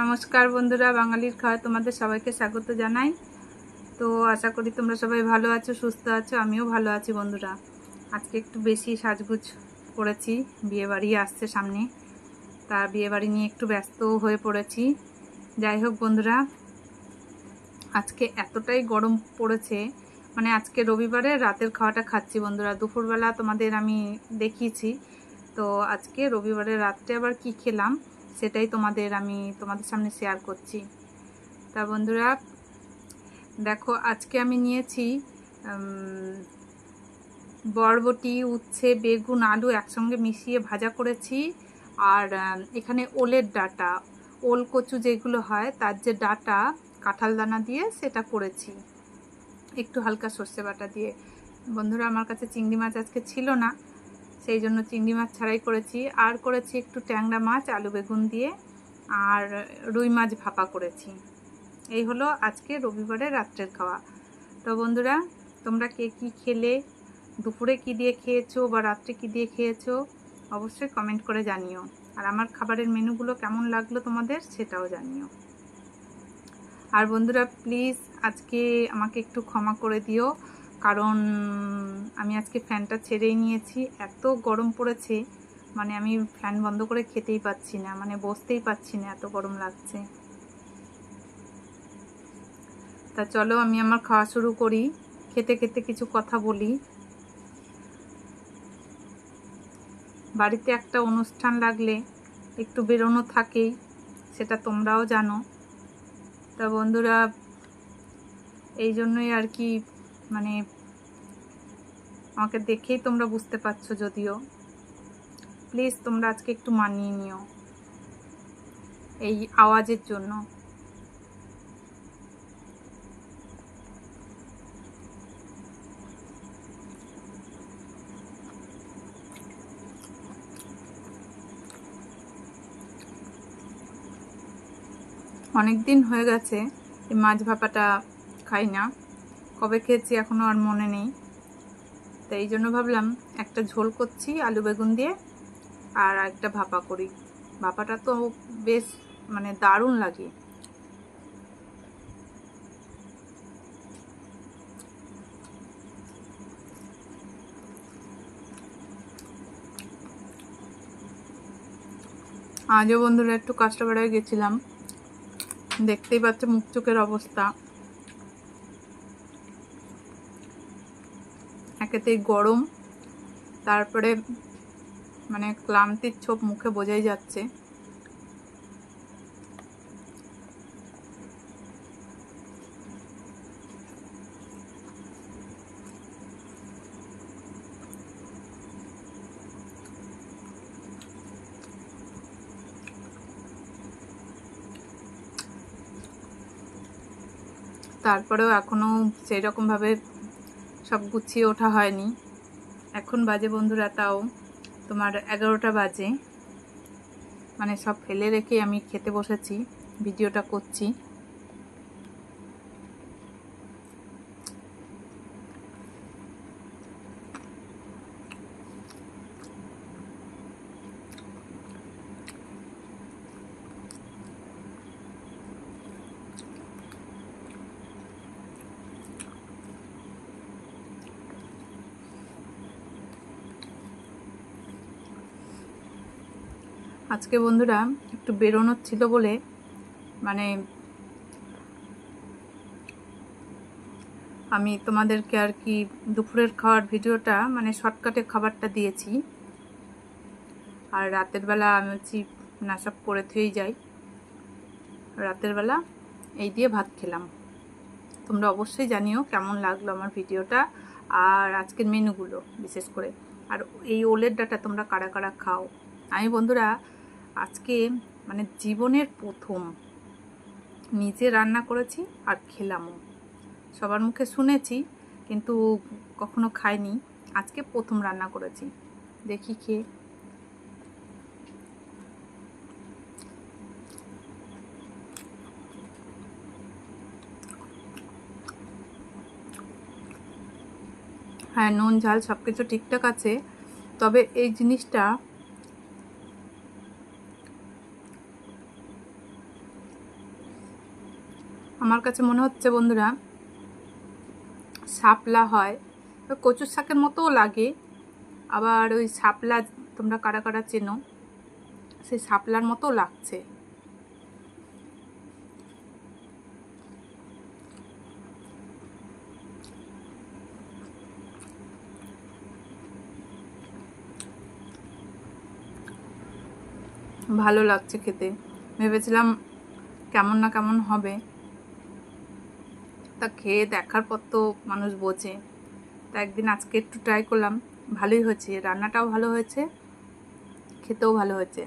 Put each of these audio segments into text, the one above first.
নমস্কার বন্ধুরা, বাঙালির খাওয়া তোমাদের সবাইকে স্বাগত জানাই। তো আশা করি তোমরা সবাই ভালো আছো, সুস্থ আছো, আমিও ভালো আছি বন্ধুরা। আজকে একটু বেশি সাজগুজ করেছি, বিয়েবাড়ি আসছে সামনে। তা বিয়েবাড়ি নিয়ে একটু ব্যস্ত হয়ে পড়েছি। যাই হোক বন্ধুরা, আজকে এতটাই গরম পড়েছে মানে আজকে রবিবারে রাতের খাওয়াটা খাচ্ছি বন্ধুরা। দুপুরবেলা তোমাদের আমি দেখিয়েছি। তো আজকে রবিবারে রাত্রে আবার কি খেলাম? সেটাই তোমাদের আমি তোমাদের সামনে শেয়ার করছি। তা বন্ধুরা, দেখো আজকে আমি নিয়েছি বরবটি, উচ্ছে, বেগুন, আলু একসঙ্গে মিশিয়ে ভাজা করেছি। আর এখানে ওলের ডাটা, ওল কচু যেগুলো হয়, তার যে ডাটা, কাঁঠাল দানা দিয়ে সেটা করেছি। একটু হালকা সর্ষে বাটা দিয়ে। বন্ধুরা, আমার কাছে চিংড়ি মাছ আজকে ছিল না। সেই জন্য চিংড়ি মাছ ছাড়াই করেছি। আর করেছি একটু ট্যাংরা মাছ, আলু বেগুন দিয়ে, আর রুই মাছ ভাপা করেছি। এই হলো আজকে রবিবারে রাত্রের খাওয়া। তো বন্ধুরা, তোমরা কে কী খেলে, দুপুরে কি দিয়ে খেয়েছো বা রাত্রে কি দিয়ে খেয়েছো, অবশ্যই কমেন্ট করে জানিও। আর আমার খাবারের মেনুগুলো কেমন লাগল তোমাদের, সেটাও জানিও। আর বন্ধুরা প্লিজ আজকে আমাকে একটু ক্ষমা করে দিও। কারণ আমি আজকে ফ্যানটা ছেড়েই নিয়েছি। এত গরম পড়েছে মানে আমি ফ্যান বন্ধ করে খেতেই পাচ্ছি না মানে বসতেই পাচ্ছি না এত গরম লাগছে। তা চলো আমি আমার খাওয়া শুরু করি, খেতে খেতে কিছু কথা বলি। বাড়িতে একটা অনুষ্ঠান লাগলে একটু বেরোনো থাকেই, সেটা তোমরাও জানো। তা বন্ধুরা, এই জন্যই আর কি মানে আমাকে দেখেই তোমরা বুঝতে পারছ যদিও। প্লিজ তোমরা আজকে একটু মানিয়ে নিও এই আওয়াজের জন্য। অনেক দিন হয়ে গেছে, এই মাছ ভাপাটা খাই না। কবে খেয়েছি এখনও আর মনে নেই। তো এই জন্য ভাবলাম একটা ঝোল করছি, আলু বেগুন দিয়ে, আর একটা ভাপা করি। ভাপাটা তো বেশ মানে দারুণ লাগে। আজও বন্ধুরা একটু কাস্টমারে গেছিলাম। দেখতেই পাচ্ছে মুখ চোখের অবস্থা। একেতেই গরম তারপরে মানে ক্লান্তির ছোপ মুখে বোঝাই যাচ্ছে। তারপরেও এখনও সেই রকমভাবে সব গুছিয়ে ওঠা হয়নি। এখন বাজে বন্ধুরা, তাও তোমার এগারোটা বাজে। মানে সব ফেলে রেখে আমি খেতে বসেছি, ভিডিওটা করছি। আজকে বন্ধুরা একটু বেরোনোর ছিল বলে মানে আমি তোমাদেরকে আর কি দুপুরের খাওয়ার ভিডিওটা মানে শর্টকাটে খাবারটা দিয়েছি। আর রাতের বেলা আমি হচ্ছি নাসব করে থুয়েই যাই। রাতের বেলা এই দিয়ে ভাত খেলাম। তোমরা অবশ্যই জানিও কেমন লাগল আমার ভিডিওটা আর আজকের মেনুগুলো বিশেষ করে। আর এই ওলের ডাটা তোমরা কারা কারা খাও? আমি বন্ধুরা আজকে মানে জীবনের প্রথম। নিজে রান্না করেছি আর খেলামও। সবার মুখে শুনেছি কিন্তু কখনো খাইনি। আজকে প্রথম রান্না করেছি। দেখি খেয়ে হ্যাঁ নুন, ঝাল সব কিছু ঠিকঠাক আছে। তবে এই জিনিসটা আমার কাছে মনে হচ্ছে, বন্ধুরা, শাপলা হয়। কচুর শাকের মতোও লাগে, আবার ওই শাপলা তোমরা কারা কারা চেনো, সেই শাপলার মতো লাগছে। ভালো লাগছে খেতে। ভেবেছিলাম কেমন না কেমন হবে। তা খেয়ে দেখার পর তো মানুষ বোঝে। তা একদিন আজকে একটু ট্রাই করলাম, ভালোই হয়েছে। রান্নাটাও ভালো হয়েছে, খেতেও ভালো হয়েছে।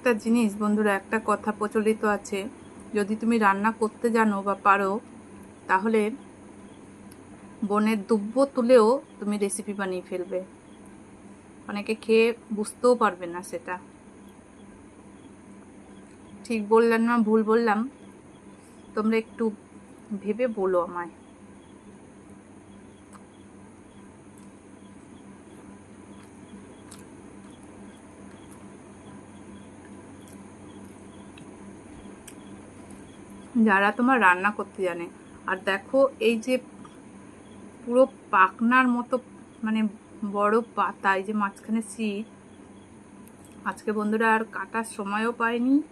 একটা জিনিস, বন্ধুরা, একটা কথা প্রচলিত আছে। যদি তুমি রান্না করতে জানো বা পারো, তাহলে বনের দুব্ব তুলেও তুমি রেসিপি বানিয়ে ফেলবে। অনেকে খেয়ে বুঝতেও পারবে না সেটা। ঠিক বললাম না, ভুল বললাম। তোমরা একটু ভেবে বলো আমায়। যারা তোমার রান্না করতে জানে। আর দেখো, এই যে পুরো পাকনার মতো মানে বড় পাতা, এই যে মাঝখানে শীত। আজকে বন্ধুরা আর কাটার সময়ও পাইনি।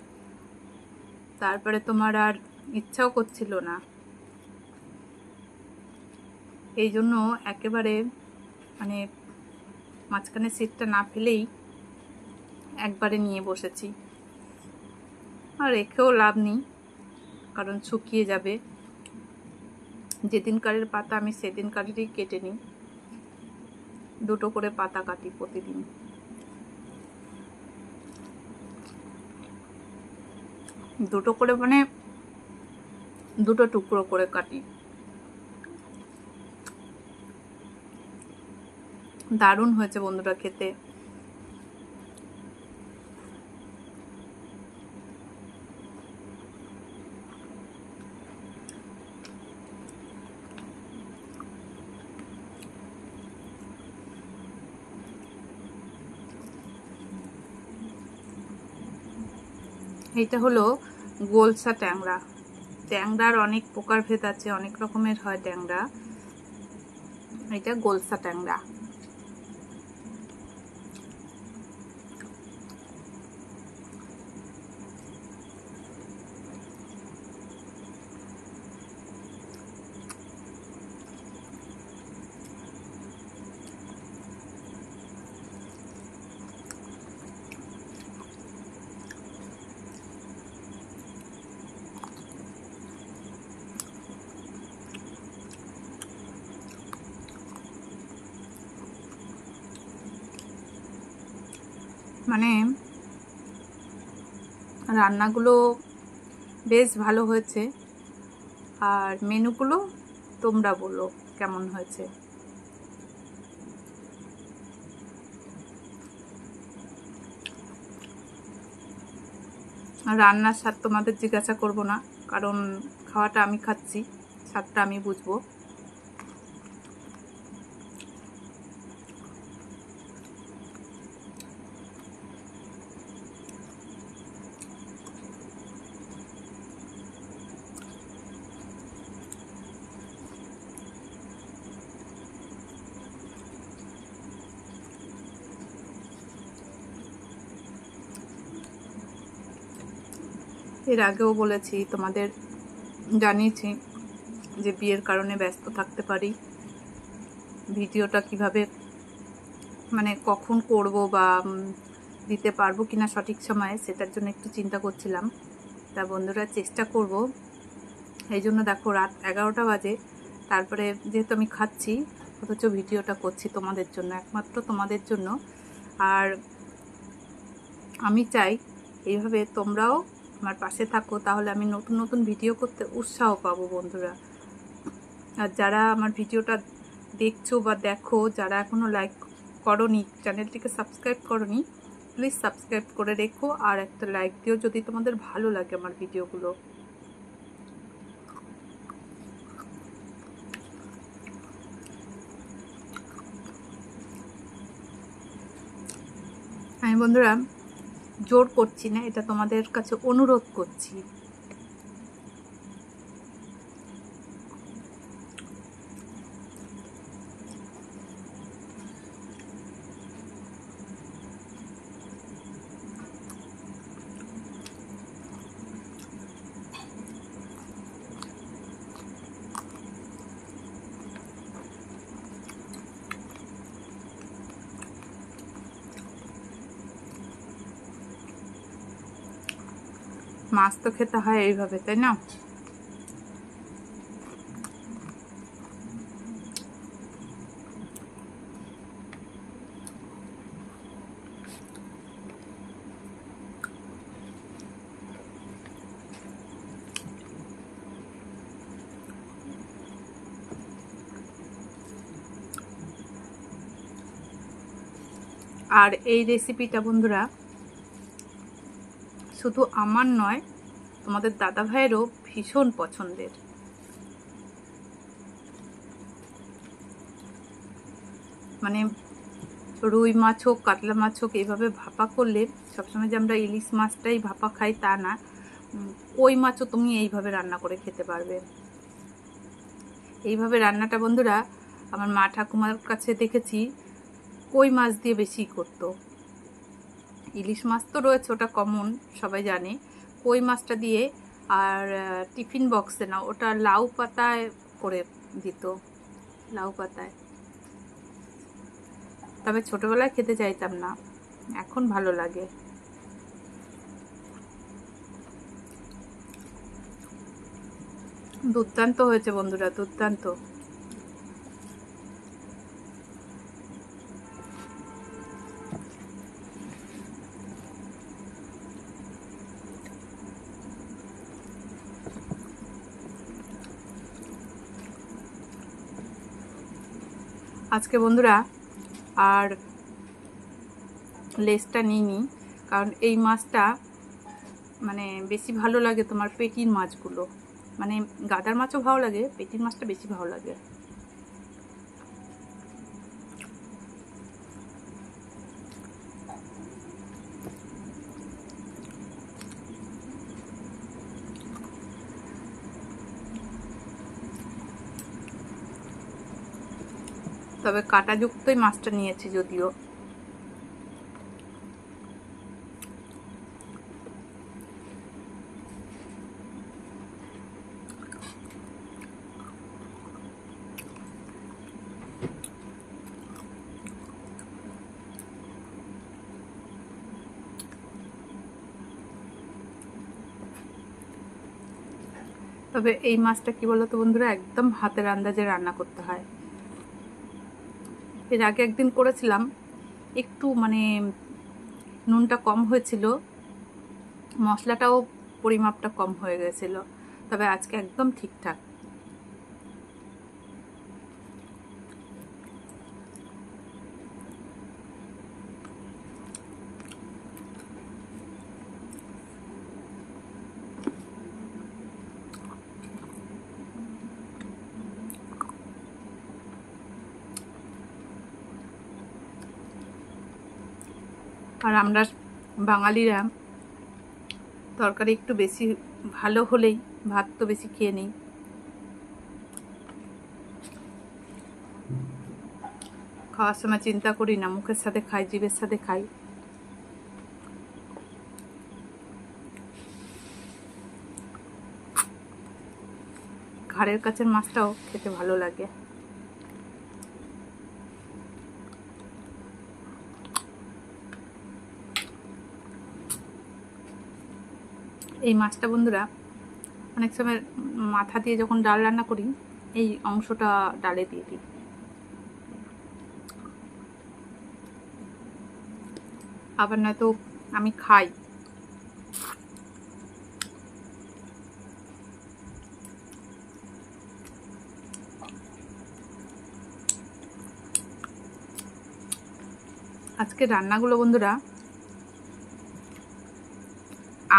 তারপরে তোমার আর ইচ্ছাও করছিল না। এই জন্য একেবারে মানে মাঝখানে সিটটা না ফেলেই একবারে নিয়ে বসেছি। আর রেখেও লাভ নেই। কারণ শুকিয়ে যাবে। যেদিনকারের পাতা আমি সেদিনকারেরই কেটে নিই। দুটো করে পাতা কাটি প্রতিদিন। দুটো করে মানে দুটো টুকরো করে কাটি। দারুণ হয়েছে বন্ধুরা খেতে। এইটা হলো গোলসা ট্যাংরা। ট্যাংরার অনেক প্রকারভেদ আছে, অনেক রকমের হয় ট্যাংরা। এটা গোলসা ট্যাংরা। মানে রান্নাগুলো বেশ ভালো হয়েছে। আর মেনুগুলো তোমরা বলো কেমন হয়েছে। রান্নার স্বাদ তোমাদের জিজ্ঞাসা করব না, কারণ খাওয়াটা আমি খাচ্ছি, স্বাদটা আমি বুঝব। এর আগেও বলেছি, তোমাদের জানিয়েছি যে বিয়ের কারণে ব্যস্ত থাকতে পারি। ভিডিওটা কীভাবে মানে কখন করব বা দিতে পারব কিনা সঠিক সময়ে সেটার জন্য একটু চিন্তা করছিলাম। তা বন্ধুরা চেষ্টা করব। এই জন্য দেখো রাত এগারোটা বাজে, তারপরে যেহেতু আমি খাচ্ছি, অথচ ভিডিওটা করছি তোমাদের জন্য, একমাত্র তোমাদের জন্য। আর আমি চাই এইভাবে তোমরাও আমার পাশে থাকো, তাহলে আমি নতুন নতুন ভিডিও করতে উৎসাহ পাবো বন্ধুরা। আর যারা আমার ভিডিওটা দেখছ বা দেখো, যারা এখনও লাইক করনি চ্যানেলটিকে সাবস্ক্রাইব করনি প্লিজ সাবস্ক্রাইব করে রেখো। আর একটা লাইক দিও যদি তোমাদের ভালো লাগে আমার ভিডিওগুলো। আমি বন্ধুরা জোর করছি না এটা তোমাদের কাছে অনুরোধ করছি। মাছ তো খেতে হয় এইভাবে তাই না? আর এই রেসিপিটা বন্ধুরা শুধু আমার নয়, তোমাদের দাদা ভাইয়েরও ভীষণ পছন্দের। মানে রুই মাছ হোক, কাতলা মাছ হোক, এইভাবে ভাপা করলে সবসময় যে আমরা ইলিশ মাছটাই ভাপা খাই তা না কই মাছও তুমি এইভাবে রান্না করে খেতে পারবে। এইভাবে রান্নাটা বন্ধুরা, আমার মা ঠাকুমার কাছে দেখেছি, কই মাছ দিয়ে বেশি করতো। ইলিশ মাছ তো রয়েছে, ওটা কমন সবাই জানে। কই মাছটা দিয়ে, আর টিফিন বক্সে না, ওটা লাউ পাতায় করে দিত, লাউ পাতায়। তবে ছোটবেলায় খেতে চাইতাম না, এখন ভালো লাগে। দুর্দান্ত হয়েছে বন্ধুরা দুর্দান্ত আজকে বন্ধুরা আর লেসটা নিইনি, কারণ এই মাছটা মানে বেশি ভালো লাগে তোমার পেটির মাছগুলো। মানে গাদার মাছও ভালো লাগে, পেটির মাছটা বেশি ভালো লাগে। তবে কাঁটাযুক্তই মাছটা নিয়েছি যদিও। তবে এই মাছটা কি বলতো বন্ধুরা, একদম হাতের আন্দাজে রান্না করতে হয়। এর আগে একদিন করেছিলাম। একটু মানে নুনটা কম হয়েছিল। মশলাটাও পরিমাপটা কম হয়ে গেছিল। তবে আজকে একদম ঠিকঠাক। আর আমরা বাঙালিরা তরকারি একটু বেশি ভালো হলেই ভাত তো বেশি খেয়ে নিই। খাওয়ার সময় চিন্তা করি না, মুখের সাথে খাই, জিভের সাথে খাই। ঘাড়ের কাছের মাছটাও খেতে ভালো লাগে। এই মাছটা বন্ধুরা, অনেক সময় মাথা দিয়ে যখন ডাল রান্না করি, এই অংশটা ডালে দিয়ে দিই। আবার নয়তো আমি খাই। আজকে রান্নাগুলো বন্ধুরা,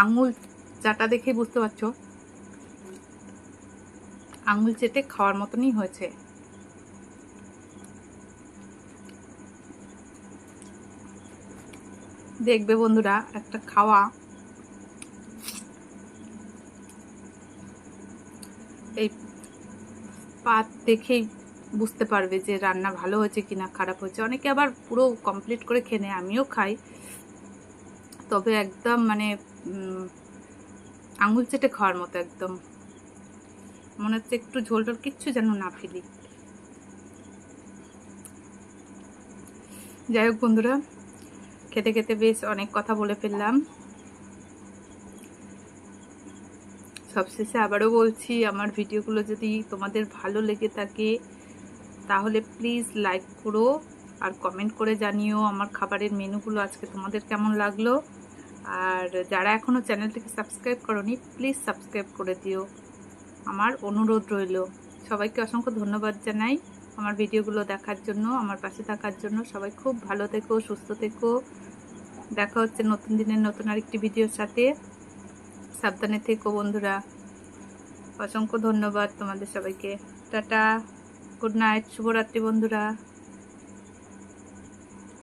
আঙুল চাটা দেখে বুঝতে পারছ, আঙুল চেটে খাওয়ার মতনই হয়েছে। দেখবে বন্ধুরা, একটা খাওয়া এই পাত দেখেই বুঝতে পারবে যে রান্না ভালো হয়েছে কিনা, খারাপ হয়েছে। অনেকে আবার পুরো কমপ্লিট করে খেয়ে নেয়, আমিও খাই। তবে একদম মানে আঙুল চেটে খাওয়ার মতো একদম। মনে হচ্ছে একটু ঝোল টোল কিচ্ছু যেন না ফেলি। যাই হোক বন্ধুরা, খেতে খেতে বেশ অনেক কথা বলে ফেললাম। সবশেষে আবারও বলছি, আমার ভিডিওগুলো যদি তোমাদের ভালো লেগে থাকে, তাহলে প্লিজ লাইক করো আর কমেন্ট করে জানিও আমার খাবারের মেনুগুলো আজকে তোমাদের কেমন লাগল। আর যারা এখনও চ্যানেলটিকে সাবস্ক্রাইব করনি প্লিজ সাবস্ক্রাইব করে দিও। আমার অনুরোধ রইল, সবাইকে অসংখ্য ধন্যবাদ জানাই আমার ভিডিওগুলো দেখার জন্য, আমার পাশে থাকার জন্য। সবাই খুব ভালো থেকো, সুস্থ থেকো। দেখা হচ্ছে নতুন দিনের নতুন আরেকটি ভিডিওর সাথে। সাবধানে থেকো বন্ধুরা। অসংখ্য ধন্যবাদ তোমাদের সবাইকে। টাটা গুড নাইট শুভরাত্রি বন্ধুরা।